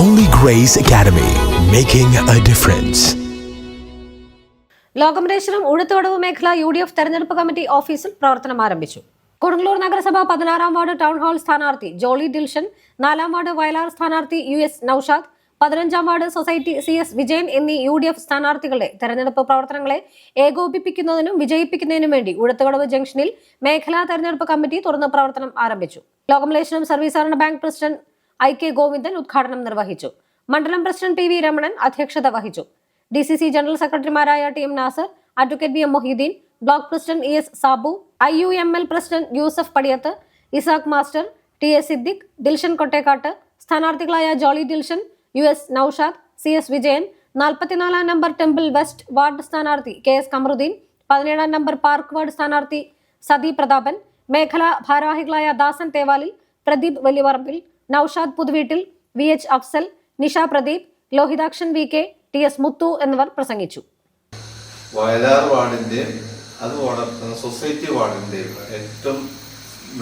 Holy Grace Academy, making a difference. Lokamaleswaram ഉഴുത്തോടവ് മേഖല U D F തെരഞ്ഞെടുപ്പ് committee ഓഫീസിൽ പ്രവർത്തനം ആരംഭിച്ചു കൊടുങ്ങല്ലൂർ നഗരസഭ പതിനാറാം വാർഡ് ടൗൺ ഹാൾ സ്ഥാനാർത്ഥി ജോളി ഡിൽഷൻ നാലാം വാർഡ് വയലാർ സ്ഥാനാർത്ഥി യു എസ് നൌഷാദ് പതിനഞ്ചാം ward society C S Vijayan എന്നീ യു ഡി എഫ് സ്ഥാനാർത്ഥികളുടെ തെരഞ്ഞെടുപ്പ് പ്രവർത്തനങ്ങളെ ഏകോപിപ്പിക്കുന്നതിനും വിജയിപ്പിക്കുന്നതിനും വേണ്ടി ഉഴത്തുകടവ് ജംഗ്ഷനിൽ മേഖലാ തെരഞ്ഞെടുപ്പ് കമ്മിറ്റി തുറന്ന് പ്രവർത്തനം ആരംഭിച്ചു ലോകമലേശ്വരം സർവീസ് സഹകരണ bank president I K Govindan ഉദ്ഘാടനം നിർവഹിച്ചു. മണ്ഡലം പ്രസിഡന്റ് പി വി രമണൻ അധ്യക്ഷത വഹിച്ചു. ഡി സി സി ജനറൽ സെക്രട്ടറിമാരായ T M Nasar advocate B M Mohiddeen block president E S Sabu I U M L president Yusuf Padiyath Ishaq master T S Siddique Dilshan Kottekkatt സ്ഥാനാർത്ഥികളായ Jolly Dilshan U S Naushad C S Vijayan നാൽപ്പത്തിനാലാം number temple west ward സ്ഥാനാർത്ഥി K S Kamaruddin പതിനേഴാം number park ward സ്ഥാനാർത്ഥി സതി പ്രതാപൻ മേഖലാ ഭാരവാഹികളായ Dasan Thevalil Pradeep Valiyaparambil Naushad Puthuveettil V H Afsal Nisha Pradeep Lohithakshan V K T S Muthu എന്നിവർ പ്രസംഗിച്ചു. വയലാർ വാർഡിന്റെയും അത് വളർത്തുന്ന society വാർഡിന്റെയും ഏറ്റവും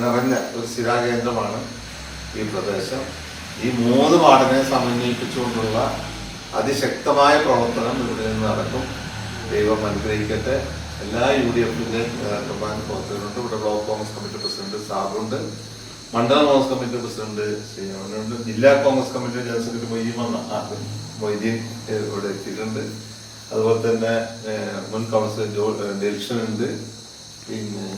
നിറഞ്ഞ ഒരു സ്ഥിരാകേന്ദ്രമാണ് ഈ പ്രദേശം. ഈ മൂന്ന് വാർഡിനെ സമന്വയിപ്പിച്ചുകൊണ്ടുള്ള അതിശക്തമായ പ്രവർത്തനം ഇവിടെ നിന്ന് നടക്കും. ദൈവം അനുഗ്രഹിക്കട്ടെ. എല്ലാ യു ഡി എഫിന്റെ നേതൃത്വം പ്രവർത്തകരുണ്ട്. ഇവിടെ ബ്ലോക്ക് കോൺഗ്രസ് കമ്മിറ്റി പ്രസിഡന്റ് സാബുണ്ട് മണ്ഡലം കോൺഗ്രസ് കമ്മിറ്റി പ്രസിഡന്റ് ശ്രീരാമനുണ്ട് ജില്ലാ Congress committee general secretary Moideen Moideen ഇവിടെ എത്തിയിട്ടുണ്ട്. അതുപോലെ തന്നെ മുൻ കൗൺസിലർ ജോ ഡെൽഷൻ ഉണ്ട് പിന്നെ